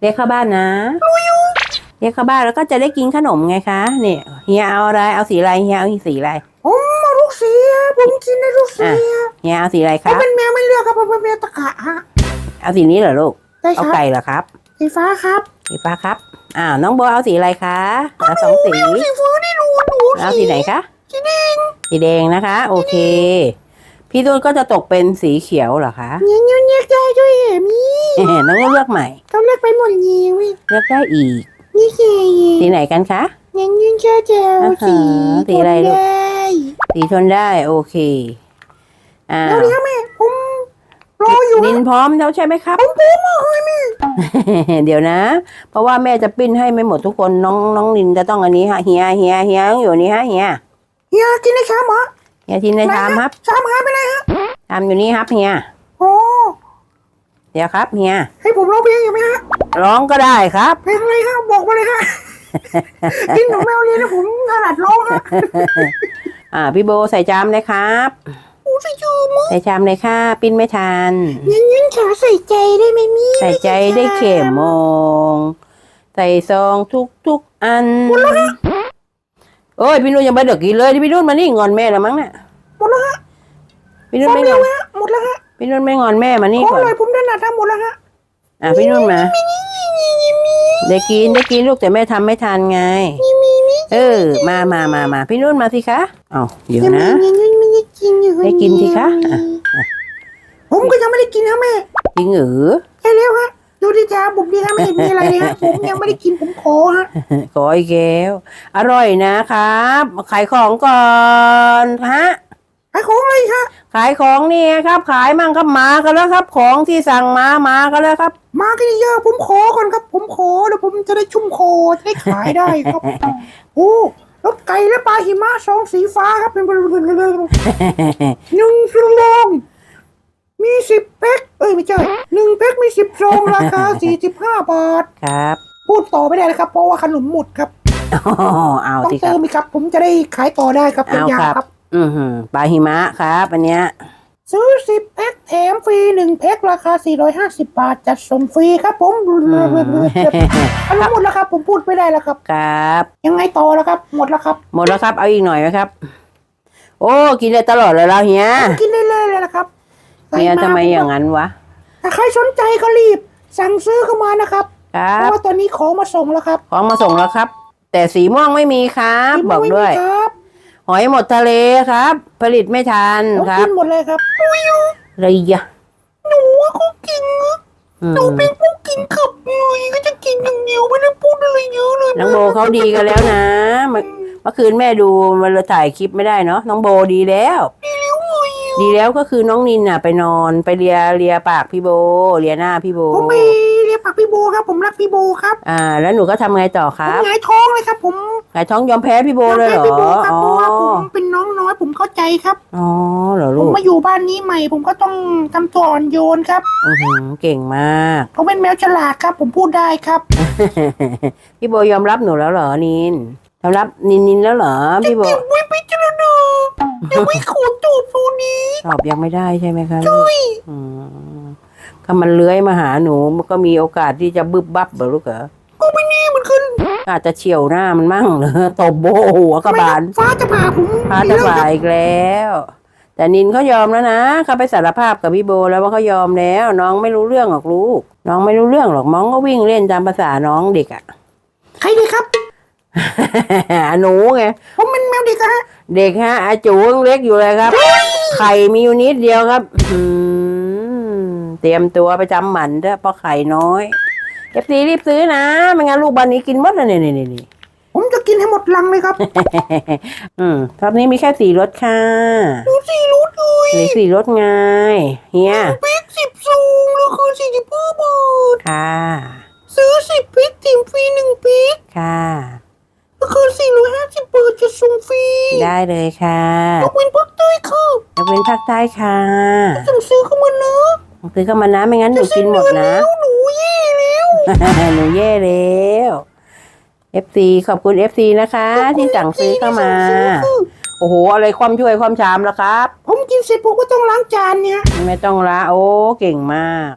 เรียกเข้าบ้านนะเรียกเข้าบ้านแล้วก็จะได้กินขนมไงคะเนี่ยเฮียเอาอะไรเอาสีอะไรเฮียเอาสีอะไรผมเอาลูกเสียผมกินในลูกเสียเฮียเอาสีอะไรคผมรับเป็นแมวไม่เลือกครับผมเป็นแมวตะกะฮะเอาสีนี้เหรอลูกได้คเอารับไก่เหรอครับสีฟ้าครับสีฟ้าครับอ้าวน้องโบเอาสีอะไรคะเอาสองสีไม่เอาสีฟ้าได้หนูหนูเอาสีไหนคะสีแดงสีแดงนะคะ โอเค พี่ตูนก็จะตกเป็นสีเขียวเหรอคะ เงี้ยเงี้ยเงี้ยใจด้วยเอ๋มี น้องก็เลือกใหม่ ต้องเลือกไปหมดยีเว้ยเลือกได้อีก นี่เงี้ยสีไหนกันคะเงี้ยเงี้ยเจ้าเจ้าอ่าฮะสีสีอะไรลูกได้สีทนได้โอเคอ้าแล้ววเดี๋ยวแม่ผมรออยู่นินพร้อมแล้วใช่ไหมครับผมผมอะเฮ้ยแม่เดี๋ยวนะ เพราะว่าแม่จะปิ้นให้ไม่หมดทุกคนน้องน้องนินจะต้องอันนี้ฮะเฮียเฮียเฮียต้องอยู่นี่ฮะเฮียเฮียกินในชามเหรอเฮียทินในชามครับชามหายไปไหนฮะชามอยู่นี่ครับเฮียโอ้เดี๋ยวครับเฮียให้ผมร้องเพลงอยู่ไหมฮะร้องก็ได้ครับ เพลงอะไรครับบอกมาเลยฮะกินของแมวเรียนนะผมถนัดร้องฮะอ่าพี่โบใส่จามเลยครับโอ้ใส่จูมั้งใส่ชามเลยค่ะ ปิ้นไม่ทันงั้นงั้นขาใส่ใจได้ไหมมี่ใส่ใจได้เข็มมองใส่ซองทุกทุกๆอันโอ้ยพี่นุ่นยังไม่เด็กกินเลยที่พี่นุ่นมานี่งอนแม่แล้วมั้งเนี่ยหมดแล้วฮะพี่นุ่นฟองไม่เดีงยอวนฮะหมดแล้วฮะ พี่นุ่นไม่งอนแม่มานี่ของก่ออนร่อยผมถนัดทำหมดแล้วฮะอะพี่นุ่นมาได้กินได้กินลูกแต่แม่ทำไม่ทันไงเออ มามามามาพี่นุ่นมาสิคะเอาเดี๋ยวนะ ยังยังไม่ได้กินอยู่ได้กินสิคะอะ ผมก็ยังไม่ได้กินฮะแม่จริงหรือใช่แล้วฮะดูดิจ้าผมดีฮะไม่เห็นมีอะไรเลยฮะผมยังไม่ได้กินผมขอฮะ ขออีกแก้ว อร่อยนะครับ ขายของก่อนฮะ ไอ้ของอะไรฮะขายของนี่ไงครับ ขายมั่งครับมากันแล้วครับ ของที่สั่งมามากันแล้วครับ มากันเยอะๆผมขอก่อนครับ ผมขอเดี๋ยวผมจะได้ชุ่มคอจะได้ขายได้ครับ โอ้รสไก่และปลาหิมะสองสีฟ้าครับเป็นหนึ่งซองมีสิบแพ็คเอ้ยไม่ใช่หนึ่งแพ็คมีสิบซองราคาสี่สิบห้าบาทครับ พูดต่อไม่ได้เลยครับ เพราะว่าขนมหมดครับอ๋อเอาต้องสิคเติรับมอีกครับ ผมจะได้ขายต่อได้ครับเป็นเอายาครับครับ อือหือปลาหิมะครับอันเนี้ยซื้อสิบแพ็คแถมฟรีหนึ่งแพ็คราคา 450 บาท จัดส่งฟรีครับผมอืมอันนี้หมดแล้วครับ ผมพูดไม่ได้แล้วครับ ครับ ยังไงต่อแล้วครับ หมดแล้วครับ หมดแล้วครับ เอาอีกหน่อยไหมครับ โอ้ กินได้ตลอดเลยเราเฮียกินได้เลยเลยนะครับเฮียทำไมอย่างนั้นวะ ถ้าใครสนใจก็รีบ สั่งซื้อเข้ามานะครับครัเพบราะว่าตอนนี้ของมาส่งแล้วครับ ของมาส่งแล้วครับ แต่สีม่วงไม่มีครับที่บอกไม่มีด้วยครับ หอยหมดทะเลครับ ผลิตไม่ทันผมครักิบนหมดเลยครับเลยยะหนูว่าเขากินอืมหนูเป็นผู้กินขับเลยก็จะกินอย่างเดียวไม่ได้พูดอะไรเยอะเลยน้องโบเขาดีกันแล้วนะเมื่อเมื่อคืนแม่ดูมันเลยถ่ายคลิปไม่ได้เนาะน้องโบดีแล้ว ดีแล้วก็คือน้องนินน่ะ ไปนอนไปเลียเลียปากพี่โบเลียหน้าพี่โบ ผมไปเรียกปักพี่โบครับ ผมรักพี่โบครับอ่า แล้วหนูก็ทำไงต่อคผมรับ หงายท้องเลยครับ ผม ไก่ท้องยอมแพ้พี่โบเลยเหรอพี่โบครับอ๋อเพราะว่าผมเป็นน้องน้อยผมเข้าใจครับ อ๋อเหรอผลูมกมาอยู่บ้านนี้ใหม่ ผมก็ต้องทำตัวอ่อนโยนครับอือหือเก่งมาก ผมเป็นแมวฉลาดครับ ผมพูดได้ครับพี่โบยอมรับหนูแล้วเหรอนินยอมรับนินนินแล้วเหรอพี่โบเก็บไว้พิจารณายังไม่ขอจูบตัวนี้ตอบยังไม่ได้ใช่ไหมคะลูกอืมถ้ามันเลื้อยมาหาหนูมันก็มีโอกาสที่จะบึบบับเหรอลูกเหรอ ก็ไม่แน่เหมือนกันอาจจะเฉียวหน้ามันมั่งเหรอตบโบหัวกระบาลฟ้าจะผ่าผมพาตะบ่ายอีกแล้ว แต่นินเขายอมแล้วนะเขาไปสารภาพกับพี่โบแล้วว่าเขายอมแล้ว น้องไม่รู้เรื่องหรอกลูก น้องไม่รู้เรื่องหรอกน้องก็วิ่งเล่นตามภาษาน้องเด็กอะใครดีครับ หนูไงผมเป็นแมวเด็กอะฮะเด็กฮะอาจูยังเล็กอยู่เลยครับ ไข่มีอยู่นิดเดียวครับอืมเตรียมตัวไปจำหมันเด้อเพราะไข่น้อยเอฟซีรีบซื้อนะ ไม่งั้นลูกบ้านนี้กินหมดเลยนี่นี่นี่ผมจะกินให้หมดลังเลยครับ อืมรอบนี้มีแค่สี่รสค่ะดูสิรู้เลยเหลือสี่รสไงเฮียพริกสิบซองราคาสี่สิบห้าบาทค่ะ ซื้อสิบพริกติ่มฟรีหนึ่งพริกค่ะราคาสี่ร้อยห้าสิบบาทจะส่งฟรี ได้เลยค่ะยกเว้นภาคใต้ค่ะยกเว้นภาคใต้ค่ะสั่งซื้อเข้ามานะซื้อเข้ามานะไม่งั้นหนูกินหมดนะ หนูแย่แล้ว FC ขอบคุณ FC นะคะ ที่สั่งซื้อเข้ามา โอ้โห อะไรความช่วยความชามแล้วครับ ผมกินเสร็จผมก็ต้องล้างจานเนี่ย ไม่ต้องละโอ้ เก่งมาก